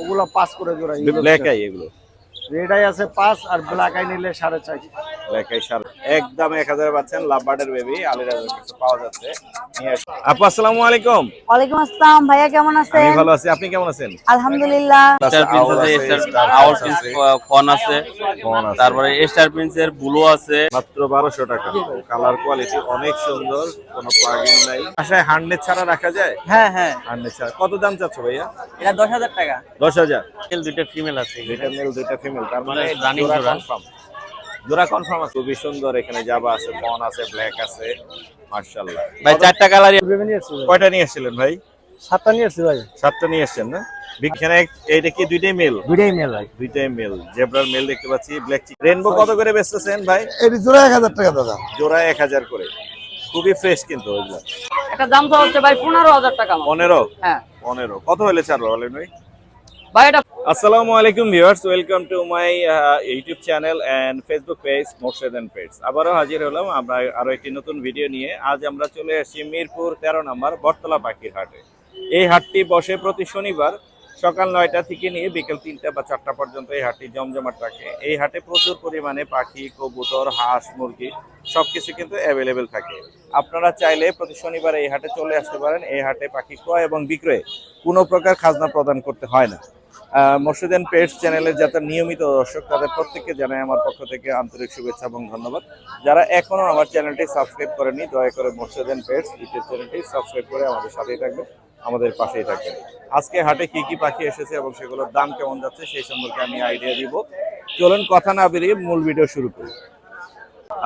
ওগুলো পাস করে জোড়া ব্ল্যাক আই এগুলো। রেড আই আছে পাস আর ব্ল্যাক আই নিলে সাড়ে চার সার একদম এক হাজার পাচ্ছেন লাভ বার্ডের বেবি আলিরাজের কাছে পাওয়া যাচ্ছে আপু আসসালামু আলাইকুম। ওয়ালাইকুম আসসালাম ভাইয়া কেমন আমি ভালো আছি আপনি কেমন আছেন? আলহামদুলিল্লাহ। স্টার প্রিন্স আছে স্টার প্রিন্স ফোন আছে। তারপরে স্টার প্রিন্সের ব্লু আছে। মাত্র বারোশো টাকা। কালার কোয়ালিটি অনেক সুন্দর কোনো প্লাগিন নাই। আশায় হান্ড্রেড ছাড়া রাখা যায়? হ্যাঁ হ্যাঁ। হান্ড্রেড ছাড়া। কত দাম চাচ্ছ ভাইয়া? এটা দশ হাজার টাকা। দশ হাজার। দুইটা ফিমেল আছে। দুইটা মেল দুইটা ফিমেল তার মানে। কনফার্ম জোড়া কনফার্ম আছে। খুবই সুন্দর এখানে জাবা আছে ফন আছে ব্ল্যাক আছে মার্শাল্লাহ। ভাই চারটা কালার কয়টা নিয়ে এসেছিলেন ভাই? সাতটা নিয়ে আসছি ভাই। সাতটা নিয়ে এসেছেন না এখানে এইটা কি দুইটাই মেল দুইটাই মেল ভাই। দুইটাই মেল জেব্রার মেল দেখতে পাচ্ছি ব্ল্যাক রেনবো কত করে বেচতেছেন ভাই? এটি জোড়া এক হাজার টাকা দাদা। জোড়া এক হাজার করে। খুবই ফ্রেশ কিন্তু ওইগুলো। একটা দাম তো হচ্ছে ভাই পনেরো হাজার টাকা আমার। পনেরো? হ্যাঁ। পনেরো। কত হলে ছাড়বো বলেন ভাই? আসসালামু আলাইকুম viewers, welcome to my YouTube channel and Facebook page Morshed and pets আবারও হাজির হলাম আমরা আরও একটি নতুন ভিডিও নিয়ে। আজ আমরা চলে আসছি মিরপুর তেরো নম্বর বটতলা পাখির হাটে। এই হাটটি বসে প্রতি শনিবার সকাল নয়টা থেকে নিয়ে বিকেল তিনটা বা চারটা পর্যন্ত এই হাটটি জমজমাট থাকে এই হাটে প্রচুর পরিমাণে পাখি, কবুতর, হাঁস, মুরগি সবকিছু কিন্তু অ্যাভেলেবেল থাকে। আপনারা চাইলে প্রতি শনিবার এই হাটে চলে আসতে পারেন। এই হাটে পাখি ক্রয় এবং বিক্রয়ে কোনো প্রকার খাজনা প্রদান করতে হয় না। মর্শিদেন পেটস চ্যানেলের যারা নিয়মিত দর্শক তাদের প্রত্যেককে জানাই আমার পক্ষ থেকে আন্তরিক শুভেচ্ছা এবং ধন্যবাদ। যারা এখনও আমার চ্যানেলটি সাবস্ক্রাইব করেনি দয়া করে মর্শিদেন পেটস ইউটিউব চ্যানেলটি সাবস্ক্রাইব করে আমাদের সাথেই থাকবেন আমাদের পাশেই থাকবেন। আজকে হাটে কি কি পাখি এসেছে এবং সেগুলোর দাম কেমন যাচ্ছে সেই সম্পর্কে আমি আইডিয়া দিব। চলুন কথা না বেরিয়ে মূল ভিডিও শুরু করি।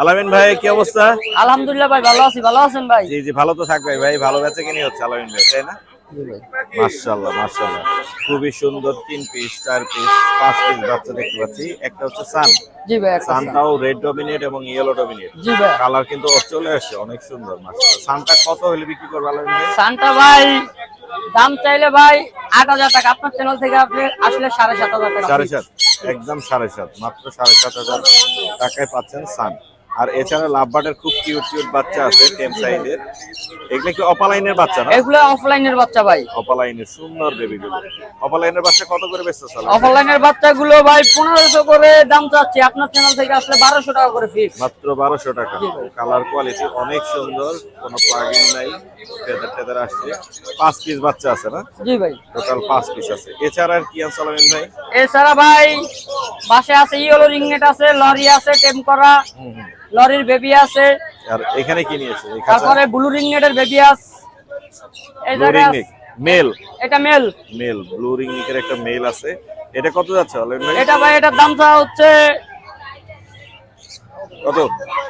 আলামিন ভাই কি অবস্থা? আলহামদুলিল্লাহ ভাই ভালো আছি ভালো আছেন ভাই? জি জি ভালো তো থাকবে ভাই ভালো বেচে কিনি হচ্ছে আলামিন ভাই তাই না? মাশাআল্লাহ মাশাআল্লাহ। খুবই সুন্দর তিন পিস চার পিস পাঁচ পিস বাচ্চা দেখতে পাচ্ছি। একটা হচ্ছে সান জি ভাই সানটাও রেড ডমিনেট এবং ইয়েলো ডমিনেট জি ভাই। কালার কিন্তু চলে আসছে অনেক সুন্দর মাশাআল্লাহ। সানটা কত হলে বিক্রি করবে ভাই সানটা ভাই দাম চাইলে ভাই আট হাজার টাকা। আপনার চ্যানেল থেকে আপনি আসলে সাড়ে সাত হাজার টাকা সাড়ে সাত একদম সাড়ে সাত মাত্র সাড়ে সাত হাজার টাকায় পাচ্ছেন সান আর এছাড়া লাভ লাভবার্ডের খুব কিউট কিউট বাচ্চা আছে টেম সাইডের এগুলো কি অপালাইনের বাচ্চা না? এগুলো অফলাইনের বাচ্চা ভাই। অপালাইনের সুন্দর বেবিগুলো অপালাইনের বাচ্চা কত করে বেচতে চলে অফলাইনের বাচ্চাগুলো ভাই পনেরোশো করে দাম চাচ্ছি। আপনার চ্যানেল থেকে আসলে বারোশো টাকা করে ফিক্স মাত্র বারোশো টাকা। কালার কোয়ালিটি অনেক সুন্দর কোনো প্লাগিং নাই ফেদার টেদার আসছে। পাঁচ পিস বাচ্চা আছে না? জি ভাই। টোটাল পাঁচ পিস আছে। এছাড়া আর কি আছে আলামিন ভাই? এছাড়া ভাই বাসে আছে ইয়েলো রিংনেট আছে লরি আছে টেম করা। লরির বেবি আছে। আর এখানে কি নিয়েছে তারপরে ব্লু রিংনেটের বেবি আছে। এই জায়গা মেল? এটা মেল। মেল ব্লু এর একটা মেল আছে। এটা কত যাচ্ছে ভাই? এটা ভাই এটার দাম চাওয়া হচ্ছে কত?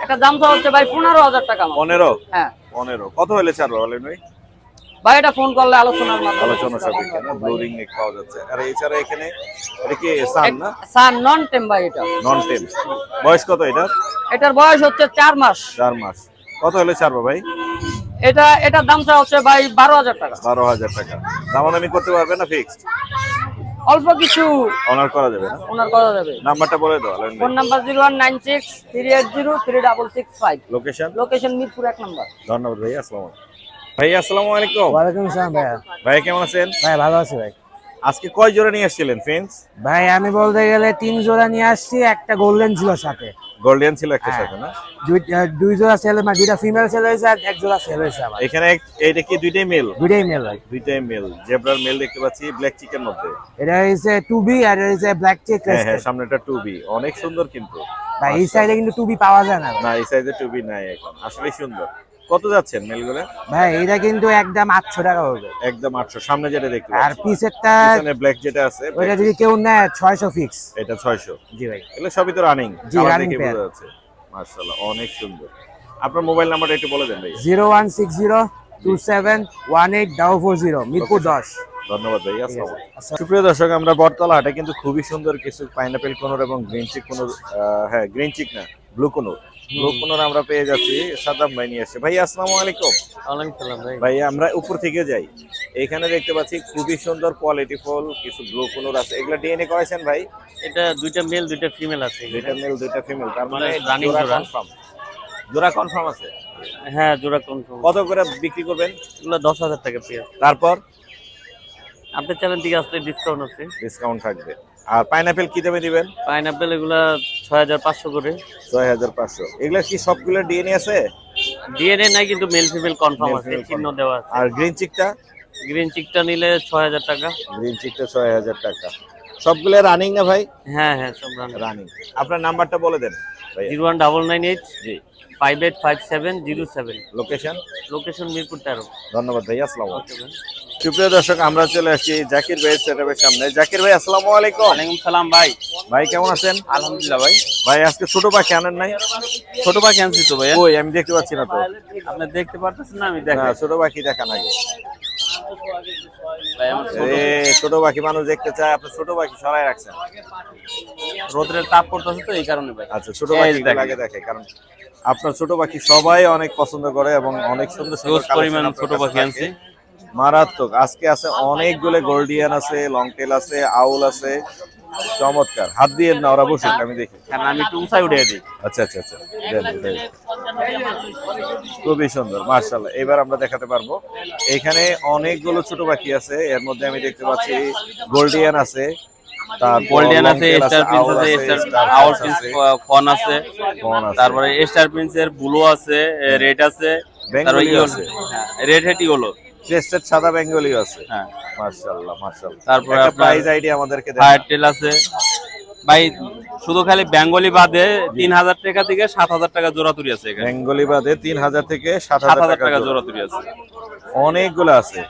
এটা দাম চাওয়া হচ্ছে ভাই পনেরো হাজার টাকা আমার। পনেরো? হ্যাঁ। পনেরো। কত হলে চার আলামিন ভাই? ভাই এটা ফোন করলে আলোচনার মাধ্যমে আলোচনা সাপেক্ষে না? ব্লু রিংনিক পাওয়া যাচ্ছে। আর এছাড়া এখানে এটা কি সান না? সান নন টেম ভাই এটা। নন টেন বয়স কত এটা এটার বয়স হচ্ছে চার মাস। চার মাস। কত হলে ছাড়বো ভাই? এটা এটার দাম চাওয়া হচ্ছে ভাই বারো হাজার টাকা। বারো হাজার টাকা। দামাদামি করতে পারবে না ফিক্সড অল্প কিছু অনার করা যাবে না? ওনার করা যাবে। নাম্বারটা বলে দাও phone number zero one nine six three eight zero three double six five location location Mirpur এক নম্বর। ধন্যবাদ ভাই আসসালামু আলাইকুম। ভাই আসসালামু আলাইকুম। ওয়ালাইকুম আসসালাম ভাই কেমন আছেন? ভাই ভালো আছি ভাই। আজকে কয় জোড়া নিয়ে আসছিলেন ফ্রেন্ডস ভাই আমি বলতে গেলে তিন জোড়া নিয়ে আসছি একটা গোল্ডেন ছিল সাথে। গোল্ডেন ছিল একটা সাথে না? দুই- দুই জোড়া মানে দুইটা ফিমেল হয়েছে আর এক জোড়া সেল হয়েছে আমার এখানে এক- এইটা কি দুইটাই মেল দুইটাই মেল ভাই দুইটাই মেল জেব্রার মেল দেখতে পাচ্ছি ব্ল্যাক মধ্যে। এটা হচ্ছে টু বি আর এটা ব্ল্যাক চেক হ্যাঁ হ্যাঁ সামনেটা টু অনেক সুন্দর কিন্তু। ভাই এই সাইডে কিন্তু টু বি পাওয়া যায় না না এই সাইজে টু বি নাই এখন। আসলে সুন্দর। কত যাচ্ছেন মেলগুলো? ভাই এটা কিন্তু একদম আটশো টাকা হবে। একদম আটশো সামনে যেটা দেখতে আর পিসেরটা পিছনে ব্ল্যাক যেটা আছে ওইটা যদি কেউ নেয় ছয়শো ফিক্স এটা ছয়শো। জি ভাই। এগুলো সবই তো রানিং জি, pair। বোঝা যাচ্ছে। অনেক সুন্দর। আপনার মোবাইল নাম্বারটা একটু বলে দেন ভাই zero one six zero two seven one eight double four zero Mirpur দশ। ধন্যবাদ ভাই আসসালামু। সুপ্রিয় দর্শক আমরা বটতলা হাটে কিন্তু খুবই সুন্দর কিছু পাইনাপেল কোনোর এবং গ্রিন চিক কোনোর হ্যাঁ গ্রিন চিক না ব্লু কোনোর। কোনোর আমরা পেয়ে যাচ্ছি। সাদ্দাম ভাই নিয়ে আসছে ভাই আসসালামু আলাইকুম। ভাই। ভাই আমরা উপর থেকে যাই। এখানে দেখতে পাচ্ছি খুবই সুন্দর কোয়ালিটি ফুল কিছু ব্লু কোনোর আছে। এগুলা ডিএনএ করেছেন ভাই? এটা দুইটা মেল দুইটা ফিমেল আছে দুইটা মেল দুইটা ফিমেল তার মানে জোড়া জোড়া। কনফার্ম জোড়া কনফার্ম আছে? হ্যাঁ জোড়া কনফার্ম কত করে বিক্রি করবেন? এগুলো দশ হাজার টাকা পেয়ে তারপর? আপনার চ্যানেল থেকে আসলে ডিসকাউন্ট আছে। ডিসকাউন্ট থাকবে। আর পাইনাপেল কি দামে দিবেন? পাইনাপেল এগুলা ছয় হাজার পাঁচশো করে। ছয় হাজার পাঁচশো। এগুলা কি সবগুলো ডিএনএ আছে? ডিএনএ নাই কিন্তু মেল ফিমেল কনফার্ম আছে চিহ্ন। দেওয়া আছে। আর গ্রিন চিকটা গ্রিন চিকটা নিলে ছয় হাজার টাকা। গ্রিন চিকটা ছয় হাজার টাকা। সবগুলো রানিং না ভাই? হ্যাঁ হ্যাঁ সব রানিং আপনার নাম্বারটা বলে দেন। Zero one double nine eight জি। Five eight five seven zero seven location location Mirpur তেরো। ধন্যবাদ ভাই আসসালামু সুপ্রিয় দর্শক আমরা চলে আসছি জাকির ভাই সেটআপের সামনে। জাকির ভাই আসসালামু আলাইকুম। ওয়ালাইকুম সালাম ভাই। ভাই কেমন আছেন? আলহামদুলিল্লাহ ভাই। ভাই আজকে ছোট পাখি আনেন নাই? ছোট পাখি আনছি তো ভাইয়া। ওই আমি দেখতে পাচ্ছি না তো। আপনি দেখতে পারতেছেন না আমি দেখা ছোট পাখি ভাই আমার ছোট পাখি মানুষ দেখতে চায় আপনি ছোট পাখি সরাই রাখছেন রোদ্রের তাপ পড়তেছে তো এই কারণে ভাই। আচ্ছা ছোট পাখি। আগে দেখে কারণ আপনার ছোট পাখি সবাই অনেক পছন্দ করে এবং অনেক সুন্দর সুন্দর পরিমাণ ছোট পাখি। আনছি। মারাত্মক। আজকে আছে অনেকগুলো গোল্ডিয়ান আছে লং টেল আছে আউল আছে। চমৎকার। হাত দিয়ে না ওরা বসুক আমি দেখি। কারণ আমি একটু উঁচাই উঠে দিই। আচ্ছা আচ্ছা আচ্ছা। খুবই সুন্দর মার্শাল্লাহ এবার আমরা দেখাতে পারব। এখানে অনেকগুলো ছোট পাখি আছে। এর মধ্যে আমি দেখতে পাচ্ছি গোল্ডিয়ান আছে তারপর গোল্ডিয়ান আছে স্টার প্রিন্স আছে প্রিন্স ফন তারপরে স্টার ব্লু আছে রেড আছে ইয়েলো আছে। রেড হেড ইয়েলো ক্রেস্টেড সাদা বেঙ্গলিও আছে। হ্যাঁ। তারপরে একটা প্রাইস আইডিয়া আমাদেরকে দেন। আছে। ভাই শুধু খালি বেঙ্গলি বাদে তিন হাজার টাকা থেকে সাত হাজার টাকা জোড়া তুলি আছে এখানে। বেঙ্গলি বাদে তিন হাজার থেকে সাত হাজার টাকা জোড়া। তুলি আছে। অনেকগুলো আছে।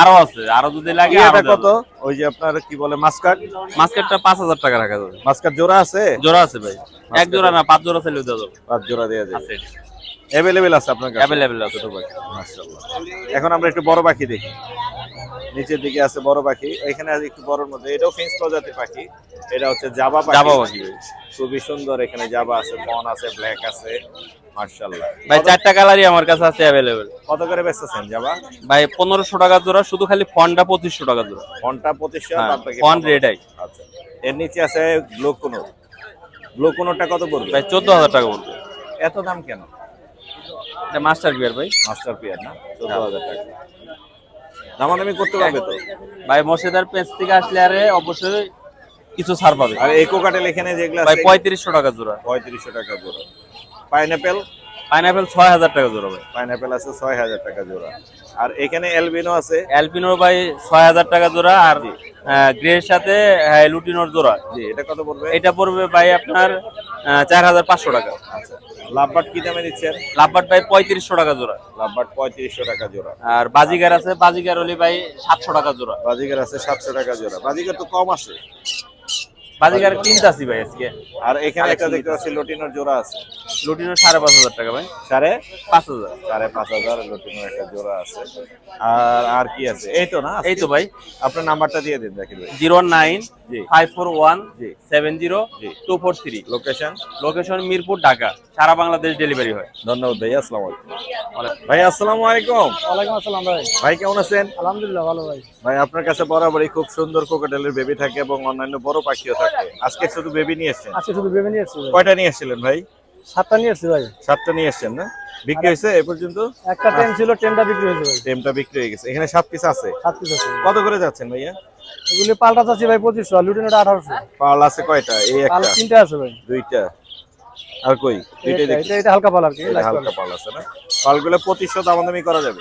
আরও আছে আরও যদি লাগে এটা কত? ওই যে আপনার কি বলে মাস্কাট? মাস্কেটটা পাঁচ হাজার টাকা রাখা যাবে। মাস্কাট জোড়া আছে? জোড়া আছে ভাই। এক জোড়া না পাঁচ জোড়া চাইলেও দেওয়া যাবে। পাঁচ জোড়া দেওয়া যাবে। আছে। অ্যাভেলেবেল আছে আপনার কাছে? অ্যাভেলেবেল আছে মাশাআল্লাহ। এখন আমরা একটু বড় পাখি দেখি। নিচের দিকে আছে বড় পাখি এখানে আছে একটু বড়র মধ্যে। এটাও ফিন্স প্রজাতির পাখি এটা হচ্ছে জাবা পাখি। জাবা পাখি। খুবই সুন্দর এখানে জাবা আছে ফন আছে ব্ল্যাক আছে মার্শাল্লাহ ভাই চারটা কালারই আমার কাছে আছে অ্যাভেলেবেল কত করে বেচতেছেন জাবা? ভাই পনেরোশো টাকা জোড়া শুধু খালি পঁচিশশো টাকা জোড়া। ফনটা পঁচিশশো হ্যাঁ, বাদ বাকি ফন 1500 red eye। আচ্ছা। এর নিচে আছে কত পড়বে? ভাই চোদ্দ হাজার টাকা বলবে এত দাম কেন? এটা মাস্টার ভাই। মাস্টার পিয়ার না? চোদ্দ হাজার টাকা। দামাদামি করতে পারবে তো? ভাই মর্শিদার পেজ থেকে আসলে আরে অবশ্যই কিছু ছাড় পাবে। আর ইকো কাটেল এখানে যেগুলো ভাই পঁয়ত্রিশশো টাকা জোড়া। পঁয়ত্রিশশো টাকা জোড়া। পাইনাপেল? পাইনাপেল ছয় হাজার টাকা জোড়া ভাই। পাইনাপেল আছে ছয় হাজার টাকা জোড়া। আর এখানে এলবিনো আছে? অ্যালপিনোর ভাই ছয় হাজার টাকা জোড়া আর গ্রের সাথে হ্যাঁ, লুটিনোর জোড়া। জি এটা কত পড়বে? এটা পড়বে ভাই আপনার চার হাজার পাঁচশো টাকা। আচ্ছা। লাভবাট কি দামে দিচ্ছেন? লাভবাট ভাই পঁয়ত্রিশশো টাকা জোড়া। লাভবাট পঁয়ত্রিশশো টাকা জোড়া। আর বাজিগার আছে বাজিগার হলে ভাই সাতশো টাকা জোড়া। বাজিগার আছে সাতশো টাকা জোড়া। বাজিগার তো কম আছে। বাজিগার কিনতে আসি ভাই আজকে। আর এখানে একটা দেখতে পাচ্ছি লটিনোর জোড়া আছে। লুটিনোর সাড়ে পাঁচ হাজার টাকা ভাই। সাড়ে? পাঁচ হাজার। সাড়ে পাঁচ হাজার লটিনোর একটা জোড়া আছে। আর আর কি আছে? এই তো না এই তো ভাই। আপনার নাম্বারটা দিয়ে দিন জাকির ভাই। Zero nine five four one. Seven zero two four three. Location location Mirpur Dhaka. সারা বাংলাদেশ ডেলিভারি হয়। ধন্যবাদ ভাই আসসালাম আলাইকুম। ভাই আসসালামু আলাইকুম। ওয়ালাইকুম আসসালাম ভাই। ভাই কেমন আছেন? আলহামদুলিল্লাহ ভালো ভাই। ভাই আপনার কাছে বরাবরই খুব সুন্দর কোকাটেলের বেবি থাকে এবং অন্যান্য বড় পাখিও থাকে। আজকে শুধু বেবি নিয়ে এসেছেন? আজকে শুধু বেবি নিয়ে এসছি ভাই। কয়টা নিয়ে এসেছিলেন ভাই? সাতটা নিয়ে এসছি ভাই। সাতটা নিয়ে এসেছেন না? বিক্রি হয়েছে এ পর্যন্ত? একটা ট্রেন ছিল ট্রেনটা বিক্রি হয়েছে ভাই। টেমটা বিক্রি হয়ে গেছে। এখানে সাত পিস আছে। সাত পিস আছে। কত করে যাচ্ছেন ভাইয়া? এগুলি পাল্টা চাচ্ছি ভাই পঁচিশশো লুটিনোটা আঠারোশো। পাল আছে কয়টা? এই একটা। তিনটা আছে ভাই। দুইটা। আর কই? এটা দেখি এটা- এটা হালকা পাল আর কি হালকা পাল আছে না? পালগুলো পঁচিশশো দামাদামি করা যাবে।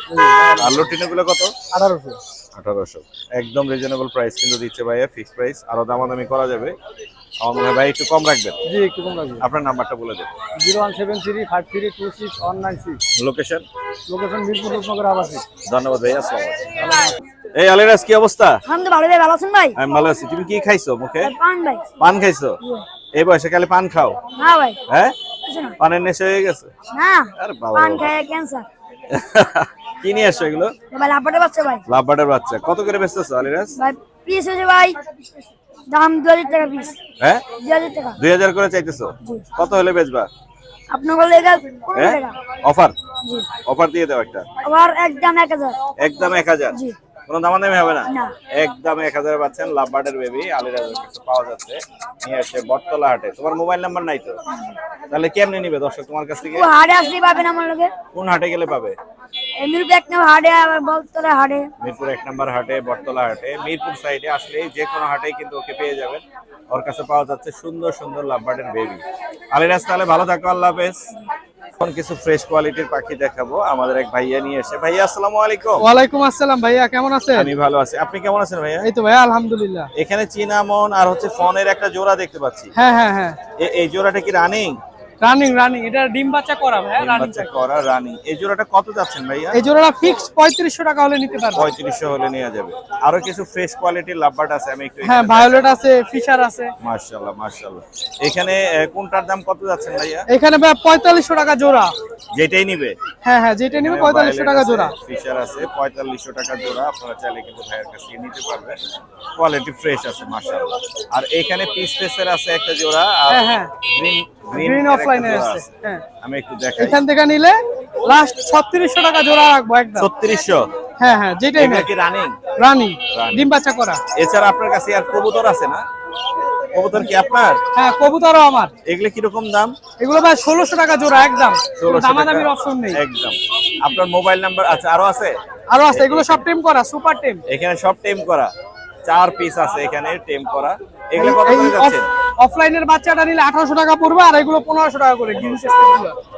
আর লটিনো কত? আঠারোশো। আঠারোশো। একদম রিজনেবল প্রাইস কিন্তু দিচ্ছে ভাইয়া ফিক্স প্রাইস আরও দামাদামি করা যাবে। আমার মনে হয় ভাই একটু কম রাখবেন। জি একটু কম লাগবে আপনার নাম্বারটা বলে দেন। Zero one seven three five three two six one nine six. Location location Mirpur Rupnagar আবাসিক। ধন্যবাদ ভাই আসসালামু আলাইকুম। এই আলিরাজ কি অবস্থা? ভালো ভাই ভালো আছেন ভাই? আমি ভালো আছি। তুমি কি খাইছো মুখে? পান ভাই। পান খাইছো? এই বয়সে খালি পান খাও? না ভাই। হ্যাঁ? পানের নেশা হয়ে গেছে? না আরে বাবা। পান খায় ক্যান্সার কি নিয়ে আসছো এগুলো? ভাই লাভবাটে পাচ্ছে ভাই। লাভবার্ডের বাচ্চা। কত করে বেচতেছো আলিরাজ? ভাই পিস হয়েছে ভাই দাম দু হাজার টাকা পিস হ্যাঁ? দু হাজার টাকা। দুই হাজার করে চাইতেছো? কত হলে বেচবা? আপনার বললে এটা হ্যাঁ? অফার? জি। অফার দিয়ে দাও একটা। আবার এক দাম এক হাজার। একদম এক হাজার। জি। কোনো দামাদামি হবে না। না। একদম এক হাজার পাচ্ছেন লাভ বার্ডের বেবি আলিরাজের কাছে পাওয়া যাচ্ছে। নিয়ে আসছে বটতলা হাটে। তোমার মোবাইল নাম্বার নাই তো? তাহলে কেমনে নিবে দর্শক তোমার কাছ থেকে? হাড়ে আসলে পাবেন আমার লোকে। কোন হাটে গেলে পাবে? আবার মিরপুর এক নম্বর হাটে বটতলা হাটে। মিরপুর সাইডে আসলে যে কোনো হাটেই কিন্তু ওকে পেয়ে যাবেন। ওর কাছে পাওয়া যাচ্ছে সুন্দর সুন্দর লাভবার্ডের বেবি আলিরাজ তাহলে ভালো থাকো আল্লাহ হাফেজ। এখন কিছু ফ্রেশ কোয়ালিটির পাখি দেখাবো আমাদের এক ভাইয়া নিয়ে এসে। ভাইয়া আসসালামু আলাইকুম। ওয়ালাইকুম আসসালাম ভাইয়া কেমন আছেন? আমি ভালো আছি। আপনি কেমন আছেন ভাইয়া? এই তো ভাইয়া আলহামদুলিল্লাহ। এখানে চিনামন আর হচ্ছে ফোনের একটা জোড়া দেখতে পাচ্ছি। হ্যাঁ হ্যাঁ হ্যাঁ। এই জোড়াটা কি রানিং রানিং রানিং এটা ডিম বাচ্চা করা ভাইয়া রানিং করা রানিং এই জোড়াটা কত যাচ্ছেন ভাইয়া? এই জোড়াটা ফিক্সড পঁয়ত্রিশশো টাকা হলে নিতে পারবেন। পঁয়ত্রিশশো হলে নেওয়া যাবে। আরও কিছু ফ্রেশ কোয়ালিটির লাভবার্ড আছে আমি একটু হ্যাঁ ভায়োলেট আছে ফিশার আছে। মার্শাল্লাহ মার্শাল্লাহ। এখানে কোনটার দাম কত যাচ্ছেন ভাইয়া? এখানে ভাইয়া পঁয়তাল্লিশশো টাকা জোড়া। যেটাই নিবে। হ্যাঁ হ্যাঁ যেটা নিবে পঁয়তাল্লিশশো টাকা জোড়া। ফিশার আছে পঁয়তাল্লিশশো টাকা জোড়া। আপনারা চাইলে কিন্তু ভাইয়ের কাছ নিতে পারবেন। কোয়ালিটি ফ্রেশ আছে মার্শাল্লাহ। আর এখানে পিস পেসের আছে একটা জোড়া আর হ্যাঁ, হ্যাঁ। গ্রিন অফলাইনে আছে হ্যাঁ। আমি একটু দেখাই। এখান থেকে নিলে লাস্ট ছত্রিশশো টাকা জোড়া রাখব একদম। ছত্রিশশো? হ্যাঁ হ্যাঁ যেটাই কি রানিং রানিং ডিম বাচ্চা করা। এছাড়া আপনার কাছে আর কবুতর আছে না? কবুতর কি আপনার? হ্যাঁ কবুতরও আমার। এগুলো কীরকম দাম? এগুলো ভাই ষোলোশো টাকা জোড়া একদম। 1600 দামাদামির অপশন নেই। একদম। আপনার মোবাইল নাম্বার আচ্ছা আরও আছে? আরও আছে এগুলো সব টিম করা সুপার টিম এখানে সব টিম করা। চার পিস আছে এখানে টেম করা। এগুলো কত করে যাচ্ছে? অফলাইনের বাচ্চাটা নিলে আঠারোশো টাকা পড়বে আর এগুলো পনেরোশো টাকা করে গ্রিন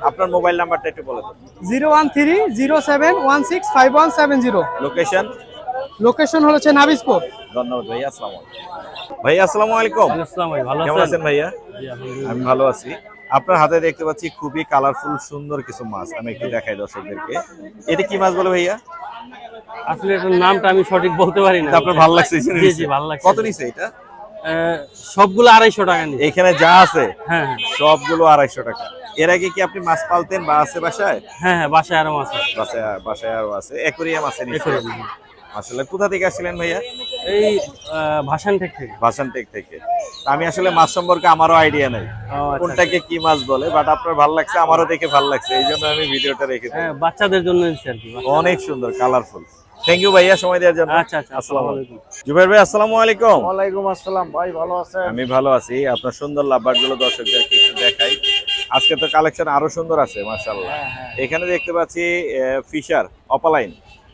আপনার মোবাইল নাম্বারটা একটু বলে দেন। Zero one three zero seven one six five one seven zero. Location location হচ্ছে নাবিসপুর। ধন্যবাদ ভাইয়া আসসালামু আলাইকুম। ভাইয়া আসসালামু আলাইকুম। কেমন আছেন? ভাইয়া? আমি ভালো আছি। আপনার হাতে দেখতে পাচ্ছি খুবই কালারফুল সুন্দর কিছু মাছ। আমি একটু দেখাই দর্শকদেরকে। এটা কি মাছ বলে ভাইয়া? আসলে এটার নামটা আমি সঠিক বলতে পারি না। আপনার ভালো লাগছে জি জি ভালো লাগছে। কত নিছে এটা? আহ, সবগুলো আড়াইশো টাকা নিচ্ছে এখানে যা আছে? হ্যাঁ হ্যাঁ। সবগুলো আড়াইশো টাকা। এর আগে কি আপনি মাছ পালতেন বা আছে বাসায়? হ্যাঁ হ্যাঁ বাসায় আরও আছে। বাসায় বাসায় আরও আছে। অ্যাকোরিয়াম আছে নিশ্চয়ই। আসলে কোথা থেকে আসছিলেন ভাইয়া? এই আহ, ভাসান টেক থেকে। ভাসানটেক থেকে। আমি আসলে মাছ সম্পর্কে আমারও আইডিয়া নাই। আচ্ছা। কোনটাকে কি মাছ বলে? বাট আপনার ভালো লাগছে আমারও দেখে ভালো লাগছে। এই জন্য আমি ভিডিওটা রেখেছি হ্যাঁ বাচ্চাদের জন্য অনেক সুন্দর কালারফুল থ্যাংক ইউ ভাইয়া সময় দেওয়ার জন্য। আচ্ছা, আচ্ছা, আসসালামু আলাইকুম। জুবাইর ভাই আসসালামু আলাইকুম। ওয়ালাইকুম আসসালাম ভাই ভালো আছেন? আমি ভালো আছি। আপনার সুন্দর লাভবারগুলো দর্শকদেরকে একটু দেখাই। আজকে তো কালেকশন আরও সুন্দর আছে মাশাআল্লাহ। এখানে দেখতে পাচ্ছি ফিশার অপালাইন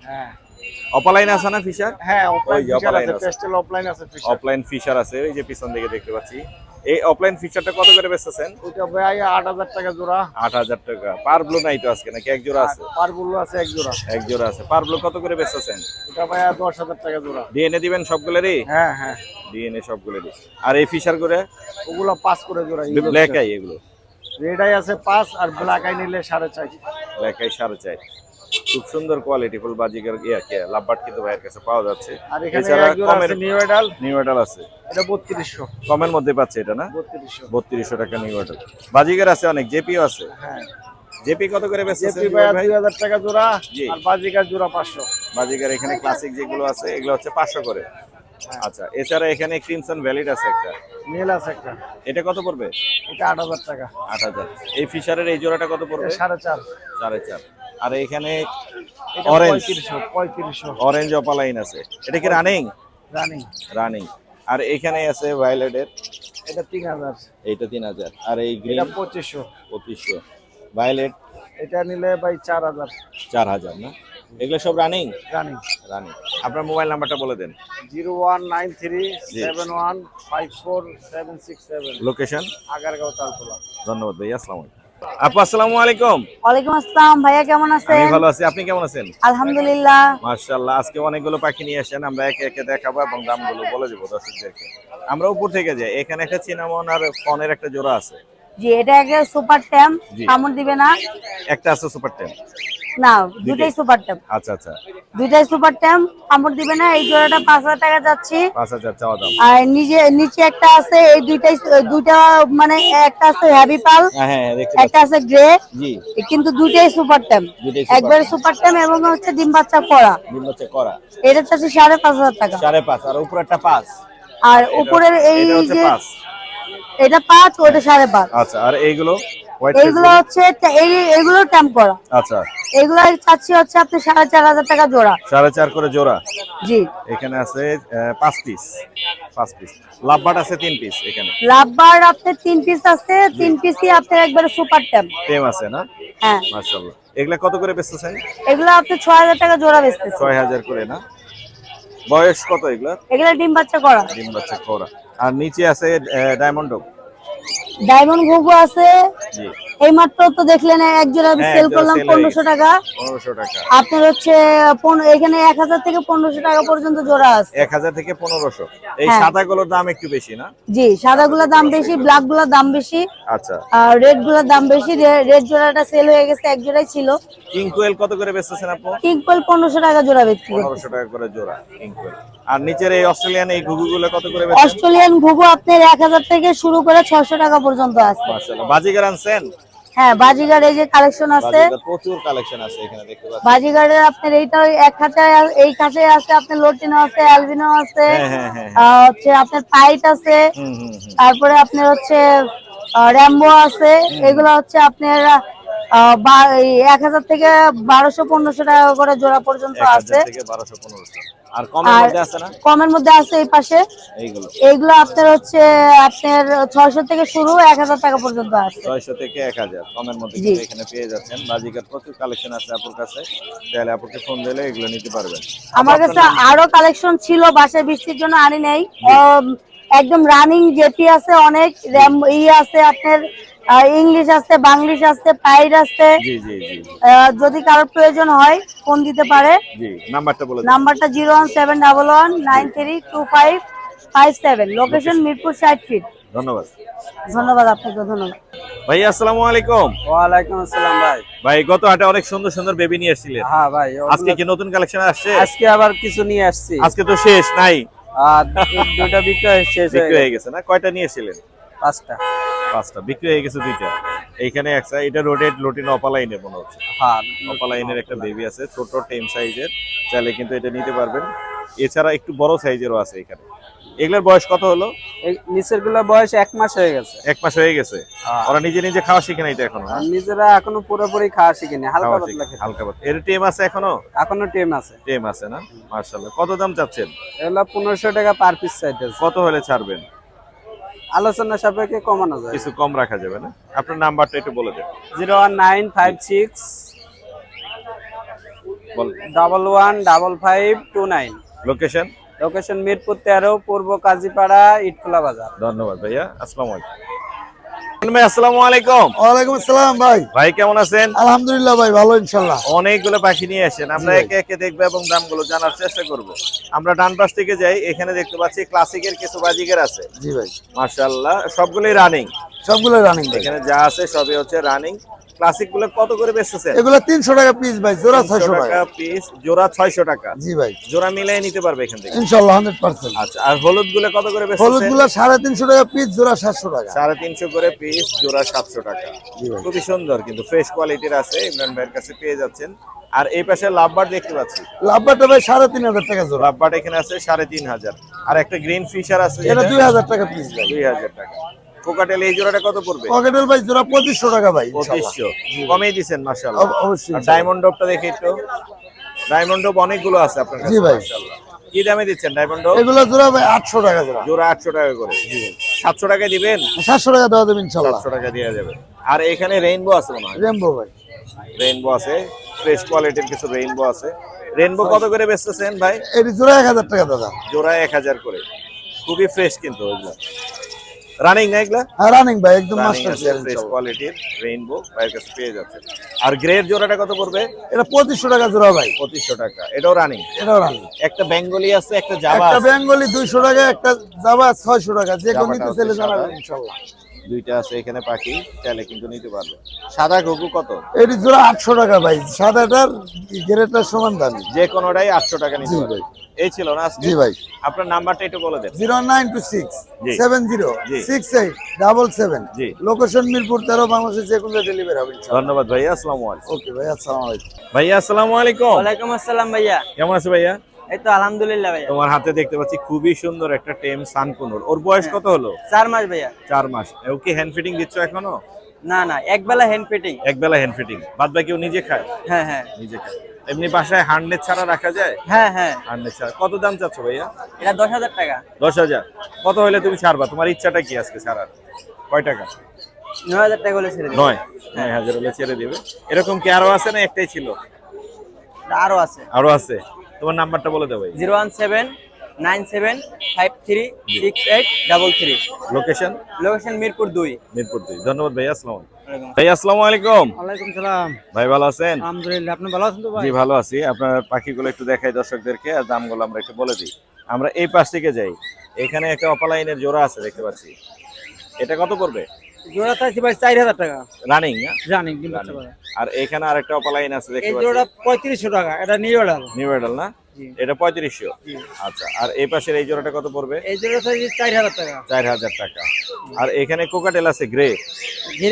হ্যাঁ। অপালাইন আছে না ফিশার হ্যাঁ আছে। পেস্টেল অফলাইন আছে অফলাইন ফিশার আছে ওই যে পিছন দিকে দেখতে পাচ্ছি। এই অফলাইন ফিশারটা কত করে বেচতেছেন? ওইটা ভাই আট হাজার টাকা জোড়া। আট হাজার টাকা। পার ব্লু নাই তো আজকে নাকি এক জোড়া আছে? পারগুলো আছে এক জোড়া। এক জোড়া আছে। পার ব্লু কত করে বেচতেছেন? ওটা ভাই দশ হাজার টাকা জোড়া। ডিএনএ দিবেন সবগুলোরই? হ্যাঁ হ্যাঁ। ডিএনএ সবগুলোরই। আর এই ফিশার করে? ওগুলো পাঁচ করে জোড়া ব্ল্যাক আই এগুলো। রেড আই আছে পাঁচ আর ব্ল্যাক আই নিলে সাড়ে চার। ব্ল্যাক আই সাড়ে চার। খুব সুন্দর কোয়ালিটি ফুল বাজিকার ইয়া কে লাভবাট কিন্তু ভাইয়ের কাছে পাওয়া যাচ্ছে। আর এখানে কমের আছে নিউ এডাল নিউ মেটাল আছে। এটা বত্রিশশো। কমের মধ্যে পাচ্ছে এটা না? বত্রিশশো। বত্রিশশো টাকা নিউ মেটাল বাজিকার আছে অনেক জেপিও আছে। হ্যাঁ। জেপি কত করে বেচতেছেন জেপি ভাই ভাই? দুই হাজার টাকা জোড়া। আর বাজিকার জোড়া পাঁচশো। বাজিকার এখানে ক্লাসিক যেগুলো আছে এগুলো হচ্ছে পাঁচশো করে। আচ্ছা এছাড়া এখানে ক্রিমসন ভ্যালিড আছে একটা। মেল আছে একটা। এটা কত পড়বে? এটা আট হাজার টাকা। আট হাজার। এই ফিশারের এই জোড়াটা কত পড়বে? এটা সাড়ে চার। সাড়ে চার। আর এখানে পঁয়ত্রিশশো অরেঞ্জ অপালাইন আছে। এটা কি রানিং রানিং রানিং আর এখানে আছে ভায়োলেটের এটা তিন হাজার। এইটা তিন হাজার। আর এই গ্রিন পঁচিশশো। পঁচিশশো। ভায়োলেট এটা নিলে ভাই চার হাজার। চার হাজার না? এগুলো সব রানিং রানিং রানিং আপনার মোবাইল নাম্বারটা বলে দেন। Zero one nine three seven one five four seven six seven. Location Agargaon Taltola. ধন্যবাদ ভাই আসসালামু আলাইকুম। আপু আসসালামু আলাইকুম। ওয়ালাইকুম আসসালাম। ভাইয়া কেমন আছেন? আমি ভালো আছি। আপনি কেমন আছেন? আলহামদুলিল্লাহ। মাশাআল্লাহ আজকে অনেকগুলো পাখি নিয়ে আসেন আমরা একে একে দেখাবো এবং দামগুলো বলে দেব দর্শকদেরকে। আমরা উপর থেকে যাই। এখানে একটা চিনামন আর ফোনের একটা জোড়া আছে। জি এটা একটা সুপার ট্যাম। কামড় দিবে না। একটা আছে সুপার টেন না দুটাই সুপার ট্যাম আচ্ছা আচ্ছা। দুইটাই সুপার ট্যাম কামড় দিবে না এই জোড়াটা পাঁচ হাজার টাকা যাচ্ছি। পাঁচ হাজার চাওয়া দাম। আর নিজে নিচে একটা আছে এই দুইটাই দুইটা মানে একটা আছে হ্যাভি পাল হ্যাঁ হ্যাঁ একটা আছে গ্রে। কিন্তু দুইটাই সুপার দুইটাই একবারে সুপার ট্যাম এবং হচ্ছে ডিম বাচ্চা করা। ডিম হচ্ছে করা। এটা চাচ্ছি সাড়ে পাঁচ হাজার টাকা। সাড়ে পাঁচ আর উপরে একটা পাঁচ। আর উপরের এই যে পাঁচ। এটা পাঁচ ওটা সাড়ে পাঁচ। আচ্ছা আর এইগুলো? এইগুলো হচ্ছে এগুলো ট্যাম্প করা। আচ্ছা। এগুলো চাচ্ছি হচ্ছে আপনি সাড়ে চার হাজার টাকা জোড়া। সাড়ে চার করে জোড়া? জি। এখানে আছে পাঁচ পিস পাঁচ পিস লাভবাট আছে তিন পিস এখানে। লাভবার আপনার তিন পিস আছে তিন পিসই আপনার একবারে সুপার ট্যাম্প টেম আছে না? হ্যাঁ। মাশাআল্লাহ। এগুলা কত করে বেচতেছেন এগুলো আপনি ছয় হাজার টাকা জোড়া বেচতেছে ছয় হাজার করে না? বয়স কত এগুলা এগুলো ডিম বাচ্চা করা। ডিম বাচ্চা করা। আর নিচে আছে ডায়মন্ড ডায়মন্ড ঘুঘু আছে। এই মাত্র তো দেখলেন এক জোড়া আমি হ্যাঁ, সেল করলাম পনেরোশো। টাকা। পনেরোশো টাকা। আপনার হচ্ছে এখানে এক হাজার থেকে পনেরোশো টাকা পর্যন্ত জোড়া আছে। এক হাজার থেকে পনেরোশো। এই হ্যাঁ। সাদা গুলোর দাম একটু বেশি না? জি সাদা গুলোর দাম বেশি ব্ল্যাকগুলোর দাম বেশি। আচ্ছা। আর রেডগুলোর দাম বেশি। রেড জোড়াটা সেল হয়ে গেছে এক জোড়াই ছিল। কিং কোয়েল কত করে বেচতেছেন আপু? পিঙ্কল পনেরোশো টাকা জোড়া বিক্রি পনেরোশো টাকা করে জোড়া কিং কোয়েল আর নিচের এই অস্ট্রেলিয়ান এই ঘুঘুগুলো কত করে অস্ট্রেলিয়ান ঘুঘু আপনার এক হাজার থেকে শুরু করে ছশো টাকা পর্যন্ত আছে। মাশাআল্লাহ। বাজিগার আনছেন? হ্যাঁ বাজিগার এই যে কালেকশন আছে। প্রচুর কালেকশন আছে এখানে দেখতে পাচ্ছেন। বাজিগারের আপনার এইটা এক খাঁচায় আ- এই খাঁচায় আছে আপনার লোটিনো আছে অ্যালবিনো আছে হ্যাঁ হ্যাঁ হ্যাঁ হচ্ছে আপনার পাইট আছে তারপরে আপনার হচ্ছে র্যাম্বো আছে এগুলো হচ্ছে আপনার এক হাজার থেকে বারোশো পনেরোশো টাকা করে জোড়া পর্যন্ত আছে। বারোশো পনেরোশো। আর কমের মধ্যে আছে না? কমের মধ্যে আছে এই পাশে। এইগুলো। এইগুলো আপনার হচ্ছে আপনার ছয়শো থেকে শুরু এক হাজার টাকা পর্যন্ত আছে। ছয়শো থেকে এক হাজার। কমের মধ্যে এখানে পেয়ে যাচ্ছেন। বাজিকার প্রচুর কালেকশন আছে আপুর কাছে। তাহলে আপুকে ফোন দিলে এগুলো নিতে পারবেন। আমার কাছে আরও কালেকশন ছিল বাসায় বৃষ্টির জন্য আনি নেই। একদম রানিং জেপি আছে অনেক র্যাম ই আছে আপনার। ইংলিশ আসতে বাংলিশ আসতে পাইড আছে। জি জি জি জি, আহ, যদি কারোর প্রয়োজন হয় ফোন দিতে পারে। নাম্বারটা বলে দিন। নাম্বারটা zero one seven double one nine three two five five seven. Location Mirpur ষাট ফিট ধন্যবাদ। ধন্যবাদ আপনাকে ধন্যবাদ। ভাই আসসালামু আলাইকুম। ওয়ালাইকুম আসসালাম ভাই। ভাই গত হাটে অনেক সুন্দর সুন্দর বেবি নিয়ে এসেছিলেন। হ্যাঁ ভাই আজকে কি নতুন কালেকশন আসছে? আজকে আবার কিছু নিয়ে আসছি। আজকে তো শেষ নাই। আর দুটা বিক্রয় শেষ হয়ে হয়ে গেছে না? কয়টা নিয়ে এসেছিলেন? পাঁচটা। পাঁচটা বিক্রি হয়ে গেছে দুইটা। এইখানে একটা এটা রোটেড লোটিন অপালাইনের মনে হচ্ছে। হ্যাঁ অপালাইনের একটা বেবি আছে ছোট টেম সাইজের চাইলে কিন্তু এটা নিতে পারবেন। এছাড়া একটু বড় সাইজেরও আছে এখানে। এগুলোর বয়স কত হলো? নিচেরগুলা বয়স এক মাস হয়ে গেছে। এক মাস হয়ে গেছে। হ্যাঁ। ওরা নিজে নিজে খাওয়া শিখে নাই তো এখনও আর নিজেরা এখনও পুরোপুরি খাওয়া শিখিনি হালকা পাতলা হালকা পাতলা। এর টেম আছে এখনও? এখনও টেম আছে। টেম আছে না? মার্শাল্লাহ কত দাম চাচ্ছেন? এগুলো পনেরোশো টাকা পার পিস চাইতেছে কত হলে ছাড়বেন? আলোচনা সাপেক্ষে কমানো যায়। কিছু কম রাখা যাবে না? আপনার নাম্বারটা একটু বলে দেন। Zero one nine five six double one double five two nine. Location location Mirpur তেরো পূর্ব কাজীপাড়া ইটখোলা বাজার। ধন্যবাদ ভাইয়া। আসসালামু আলাইকুম। আসসালামু আলাইকুম। ওয়ালাইকুম আসসালাম ভাই। ভাই কেমন আছেন? আলহামদুলিল্লাহ ভাই ভালো অনেকগুলো পাখি নিয়ে আসেন। আমরা একে একে দেখব এবং দামগুলো জানার চেষ্টা করব। আমরা ডান পাশ থেকে যাই এখানে দেখতে পাচ্ছি ক্লাসিকের কিছু বাজিকের আছে। জি ভাই। সবগুলোই রানিং সবগুলো রানিং এখানে যা আছে সবই হচ্ছে রানিং ক্লাসিকগুলো কত করে বেচতেছেন? এগুলো তিনশো টাকা পিস ভাই জোড়া ছয়শো টাকা পিস জোড়া ছয়শো টাকা। জি ভাই। জোড়া মিলাই নিতে পারবে এখান থেকে? হান্ড্রেড পার্সেন্ট আচ্ছা আর হলুদগুলো কত করে হলুদ বেচতেছেন? গুলো সাড়ে তিনশো টাকা পিস জোড়া সাতশো টাকা। সাড়ে তিনশো করে পিস জোড়া সাতশো টাকা। জি ভাই। খুবই সুন্দর কিন্তু ফ্রেশ কোয়ালিটির আছে ইমরান ভাইয়ের কাছে পেয়ে যাচ্ছেন। আর এই পাশে লাভবার দেখতে পাচ্ছি। লাভবারটা ভাই সাড়ে তিন হাজার টাকা জোড়া। লাভবার এখানে আছে সাড়ে তিন হাজার। আর একটা গ্রিন ফিশার আছে এটা দুই হাজার টাকা পিস ভাই। দুই হাজার টাকা। কোকাটেল এই জোড়াটা কত পড়বে? ভাই জোড়া টাকা ভাই অবশ্যই ডায়মন্ড দেখি একটু। ডায়মন্ড ডব অনেকগুলো আছে আপনার কাছে জি ভাই। কি দামে দিচ্ছেন ডায়মন্ড এগুলো জোড়া ভাই আটশো টাকা জোড়া। জোড়া আটশো টাকা করে। দিবেন? টাকা দেওয়া টাকা দেওয়া যাবে। আর এখানে রেইনবো আছে মনে হয়। ভাই। রেইনবো আছে। ফ্রেশ কোয়ালিটির কিছু রেইনবো আছে। রেইনবো কত করে বেচতেছেন ভাই? এটি জোড়া এক হাজার টাকা দাদা। জোড়া এক হাজার করে। খুবই ফ্রেশ কিন্তু রানিং না এগুলা? হ্যাঁ রানিং ভাই একদম মাস্টার ফ্রেশ কোয়ালিটির রেইনবো ভাই কাছে পেয়ে যাচ্ছে। আর গ্রেড জোড়াটা কত পড়বে? এটা পঁচিশশো টাকা জোড়া ভাই। পঁচিশশো টাকা এটাও রানিং এটাও রানিং একটা বেঙ্গলি আছে একটা জাভা একটা বেঙ্গলি দুইশো টাকা একটা জাবা ছয়শো টাকা যে কোনো নিতে চাইলে জানাবেন। সাদা। দুইটা আছে এখানে পাখি চাইলে কিন্তু নিতে পারবে। সাদা ঘুঘু কত? এটি জোড়া আটশো টাকা ভাই। সাদাটার গ্রেটার সমান দামি। যে কোনোটাই আটশো টাকা নিতে পারবে। এই ছিল না জি ভাই। আপনার নাম্বারটা একটু বলে দেন। Zero nine two six seven zero six eight double seven. জি। লোকেশন মিরপুর তেরো বাংলাদেশের যে কোনো ডেলিভারি হবে ধন্যবাদ ভাইয়া আসসালামু আলাইকুম। ওকে ভাই আসসালামু আলাইকুম। ভাইয়া আসসালামু আলাইকুম। ওয়ালাইকুম আসসালাম ভাইয়া। কেমন আছে ভাইয়া? এই তো আলহামদুলিল্লাহ ভাইয়া। তোমার হাতে দেখতে পাচ্ছি খুবই সুন্দর একটা টেম সানকুনুর। ওর বয়স কত হলো? চার মাস ভাইয়া। চার মাস। ও কি হ্যান্ড ফিটিং দিচ্ছ এখনও? না না এক বেলা হ্যান্ড ফিটিং এক বেলা হ্যান্ড ফিটিং বাদ বাকি ও নিজে খায়? হ্যাঁ হ্যাঁ। নিজে খায়। এমনি বাসায় হান্ড্রেড ছাড়া রাখা যায়? হ্যাঁ হ্যাঁ। হান্ড্রেড ছাড়া। কত দাম চাচ্ছ ভাইয়া? এটা দশ হাজার টাকা। দশ হাজার। কত হলে তুমি ছাড়বা? তোমার ইচ্ছাটা কি আজকে ছাড়ার? কয় টাকা? নয় হাজার টাকা হলে ছেড়ে নয়। নয় হাজার হলে ছেড়ে দিবে। এরকম কি আরও আছে না একটাই ছিল? আরও আছে। আরও আছে? তোমার নাম্বারটা বলে দেবো zero one seven nine seven five three six eight double three. Location location Mirpur দুই। মিরপুর দুই। ধন্যবাদ ভাই আসসালাম ভাই আসসালামু আলাইকুম। ওয়ালাইকুম সালাম। ভাই ভালো আছেন? আলহামদুলিল্লাহ আপনি ভালো আছেন তো ভাই? জি ভালো আছি। আপনার পাখিগুলো একটু দেখাই দর্শকদেরকে আর দামগুলো আমরা একটু বলে দিই। আমরা এই পাশ থেকে যাই। এখানে একটা অপালাইনের জোড়া আছে দেখতে পাচ্ছি। এটা কত পড়বে? জোড়া চাইছি ভাই চার হাজার টাকা। রানিং জানি ডিম বাচ্চা করে। আর এখানে আরেকটা অপালাইন আছে এই দেখতে জোড়াটা পাচ্ছি। পঁয়ত্রিশশো টাকা এটা নিউ এডাল না। এটা পঁয়ত্রিশশো। আচ্ছা আর এই পাশের এই জোড়াটা কত পড়বে? এই জোড়া চাইছি চার হাজার টাকা। চার হাজার টাকা। আর এখানে কোকাটেল আছে গ্রে?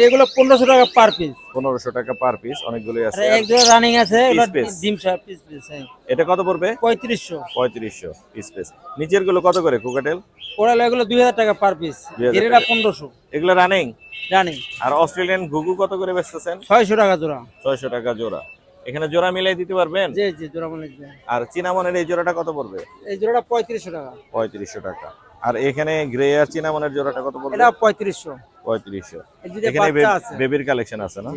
এগুলো পনেরোশো টাকা পার পিস। পনেরোশো টাকা পার পিস অনেকগুলোই আছে। এক জোড়া রানিং আছে ডিম পিস পিস হ্যাঁ। এটা কত পড়বে? পঁয়ত্রিশশো। পঁয়ত্রিশশো পিস পিস নিচেরগুলো কত করে কোকাটেল? ওরা এগুলো দুই হাজার টাকা পার পিস 2000 ঘিরেটা টাকা। পনেরোশো। এগুলো রানিং রানিং আর অস্ট্রেলিয়ান ঘুঘু কত করে বেচতেছেন? ছয়শো টাকা জোড়া। ছয়শো টাকা জোড়া। এখানে জোড়া মিলাই দিতে পারবেন? জি জি জোড়া মানে আর চিনামনের এই জোড়াটা কত পড়বে? এই জোড়াটা পঁয়ত্রিশশো টাকা। পঁয়ত্রিশশো টাকা। আর এখানে গ্রে আর চিনামনের জোড়াটা কত পড়বে? এটা পঁয়ত্রিশশো। পঁয়ত্রিশশো। এই দুইটা এখানে বেবির কালেকশন আছে। না?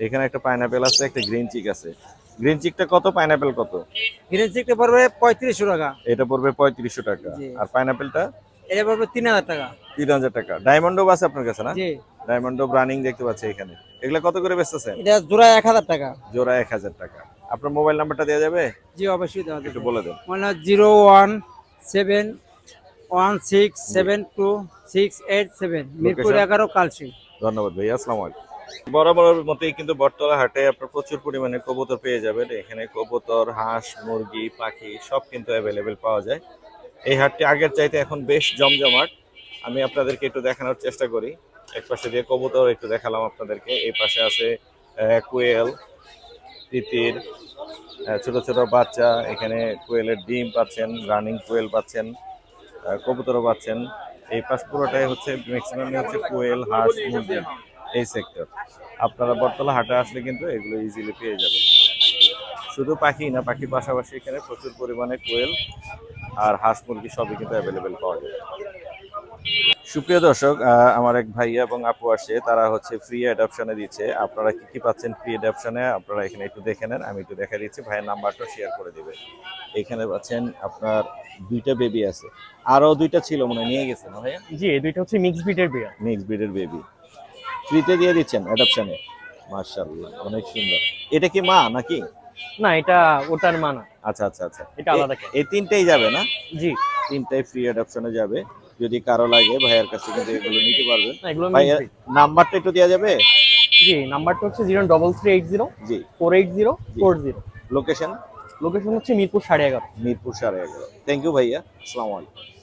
এখানে একটা পাইনাপেল আছে একটা গ্রিন চিক আছে। গ্রিন চিকটা কত? পাইনাপেল কত? গ্রিন চিকটা পড়বে পঁয়ত্রিশশো টাকা। এটা পড়বে পঁয়ত্রিশশো টাকা। আর পাইনাপেলটা এটা পড়বে তিন হাজার টাকা। তিন হাজার টাকা। ডায়মন্ডও আছে আপনার কাছে না? জি। ডায়মন্ড অফ রানিং দেখতে পাচ্ছি এখানে। এগুলা কত করে বেচতেছেন? এটা জোড়া এক হাজার টাকা। জোড়া এক হাজার টাকা। আপনার মোবাইল নাম্বারটা দেওয়া যাবে? জি অবশ্যই দেওয়া একটু বলে দেন। মানে zero one seven one six seven two six eight seven Mirpur Location? এগারো কালসি ধন্যবাদ ভাই আসসালামু আলাইকুম। বরাবর মতোই কিন্তু বটতলা হাটে আপনার প্রচুর পরিমাণে কবুতর পেয়ে যাবেন। এখানে কবুতর হাঁস মুরগি পাখি সব কিন্তু অ্যাভেলেবেল পাওয়া যায়। এই হাটটি আগের চাইতে এখন বেশ জমজমাট। আমি আপনাদেরকে একটু দেখানোর চেষ্টা করি। এক পাশে দিয়ে কবুতর, একটু দেখালাম আপনাদেরকে। এই পাশে আছে কোয়েল, তিতির ছোট ছোট বাচ্চা। এখানে কোয়েলের ডিম পাচ্ছেন, রানিং কোয়েল পাচ্ছেন কবুতরও পাচ্ছেন। এই পাশ পুরোটাই হচ্ছে ম্যাক্সিমামই হচ্ছে কোয়েল, হাঁস, মুরগি, এই সেক্টর আপনারা বটতলা হাটে আসলে কিন্তু এগুলো ইজিলি পেয়ে যাবেন। শুধু পাখি না, পাখির পাশাপাশি এখানে প্রচুর পরিমাণে কোয়েল আর হাঁস, মুরগি সবই কিন্তু অ্যাভেলেবেল পাওয়া যায়। সুপ্রিয় দর্শক আমার এক ভাইয়া এবং আপু আসে তারা হচ্ছে ফ্রি অ্যাডাপশনে দিচ্ছে। আপনারা কি কি পাচ্ছেন ফ্রি অ্যাডাপশনে আপনারা এখানে একটু দেখে নেন আমি একটু দেখা দিচ্ছি। ভাইয়ের নাম্বারটা শেয়ার করে দিবে। এখানে পাচ্ছেন আপনার দুইটা বেবি আছে। আরও দুইটা ছিল মনে নিয়ে গেছেন ভাইয়া? জি এই দুইটা হচ্ছে মিক্স বিটের বিয়ার মিক্স ব্রিডের বেবি ফ্রিতে দিয়ে দিচ্ছেন অ্যাডাপশনে মার্শাল্লাহ অনেক সুন্দর। এটা কি মা নাকি? না এটা ওটার মা না। আচ্ছা আচ্ছা আচ্ছা। এটা আলাদা এই তিনটেই যাবে না? জি। তিনটাই ফ্রি অ্যাডাপশনে যাবে। যদি কারও লাগে ভাইয়ার কাছে কিন্তু এগুলো নিতে পারবেন। ভাইয়ের ভাইয়া নাম্বারটা একটু দেওয়া যাবে? জি নাম্বারটা হচ্ছে zero double three eight zero জি। Four eight zero four zero. Location location হচ্ছে মিরপুর সাড়ে এগারো। মিরপুর সাড়ে এগারো। থ্যাংক ইউ ভাইয়া। আসসালামু আলাইকুম।